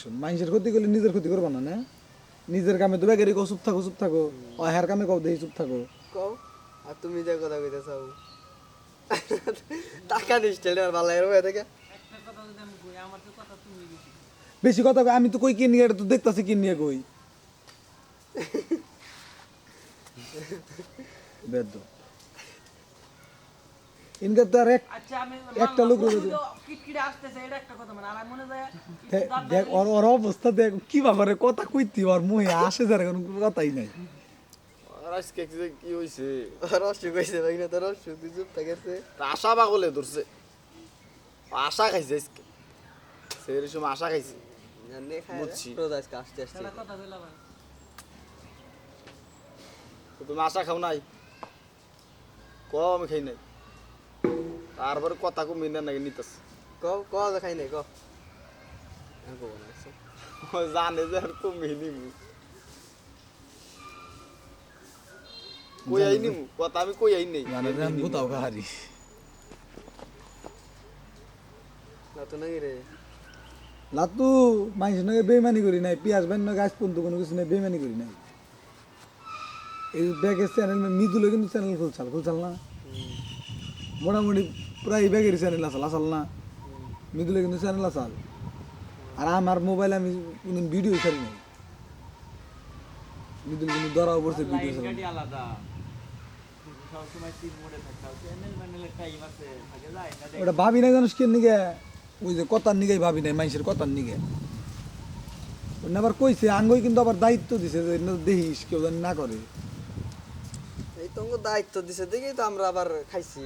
Action মানুষের ক্ষতি করলে নিজের ক্ষতি করবা না না? নিজের কামে তো বেগারি কো চুপ থাকো চুপ থাকো। ও হ্যার কামে কও দেই চুপ থাকো। কও? আর তুমি যে কথা কইতে চাও টাকা নিশ্চয় আর ভালো লাগবে হয়ে থেকে। বেশি কথা কই, আমি তো কই কি নিয়ে এটা তো দেখতাছি কি নিয়ে কই। বেদ। ইনকা তো আর এক আচ্ছা আমি একটা লোক রয়েছে। কিটকিটে আসতেছে এটা একটা কথা মানে আর মনে যায় দেখ ওর ওর অবস্থা দেখ কি ব্যাপারে কথা কইতি ওর মুহে আসে যার কোনো কথাই নাই। আজকে কি কি হইছে? রস কইছে ভাই না তো রস তুই চুপ থাকেছে আশা পাগলে ধরছে। আশা খাইছে আজকে। সেই সময় আশা খাইছে। বুঝছি। রোজ আজকে আসতে আসতে। তুমি আশা খাও নাই? ক আমি খাই নাই। তারপরে কথা কো মিনা নাকি নিতেছে। কও কও যে খাই নাই কও আর কও না আচ্ছা। ও জানে যে আর কম নিমু কই আই নিমু কথা আমি কই আই নাই মানে রে আমি কোথাও হারি না তো নাকি রে লাতু মানুষের বেমানি করি নাই? পিয়াজ বান্য গাছ পর্যন্ত কোনো কিছু নাই বেমানি করি নাই। এই ব্যাগের চ্যানেল মিদুলে কিন্তু চ্যানেল খুলছাল খুলছাল না? মোটামুটি প্রায় ব্যাগের চ্যানেল আসাল আসাল না? মিদুলে কিন্তু চ্যানেল আসাল আর আমার মোবাইলে আমি কোনদিন ভিডিও ছাড়ি নাই কিন্তু ধরাও পড়ছে ভিডিও ছাড়ি। ওটা ভাবি নাই জানিস কেন নিগে ওই যে কথার নিগেই ভাবি নাই মানুষের কথার নিগে। আবার কইছে আঙ্গই কিন্তু আবার দায়িত্ব দিছে যে না দেখিস কেউ জানি না করে। এই তো দায়িত্ব দিছে দেখেই তো আমরা আবার খাইছি।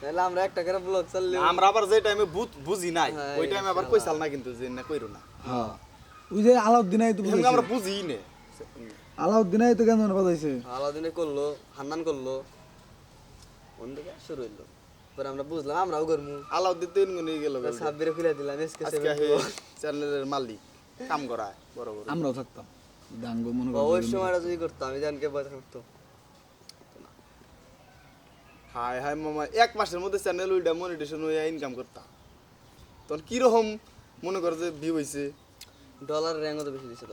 তাহলে আমরা একটা করে ব্লগ চাললে আমরা আবার যে টাইমে বুঝি নাই হ্যাঁ, ওই টাইমে আবার না কিন্তু যে না কইরো না। হ্যাঁ। ওই যে আলাউদ্দিন আই তো আমরা বুঝি নে। আলাউদ্দিন আই তো কেন বাজাইছে আলাদিনে করল হান্নান করল। শুরু হইল। পরে আমরা বুঝলাম আমরাও করমু। আলাউদ্দিন গেল সাব্বিরে খুলে দিলাম এসকে চ্যানেলের মালিক কাম করায় বড় বড়। আমরাও থাকতাম। মনে ওই সময়টা যদি করতাম আমি জানকে হাই হায় মামা এক মাসের মধ্যে চ্যানেল উইটা মনিটেশন হয়ে ইনকাম করতাম তখন কীরকম মনে করো যে ভিউ হয়েছে ডলার র্যাঙ্ক তো বেশি দিছে তো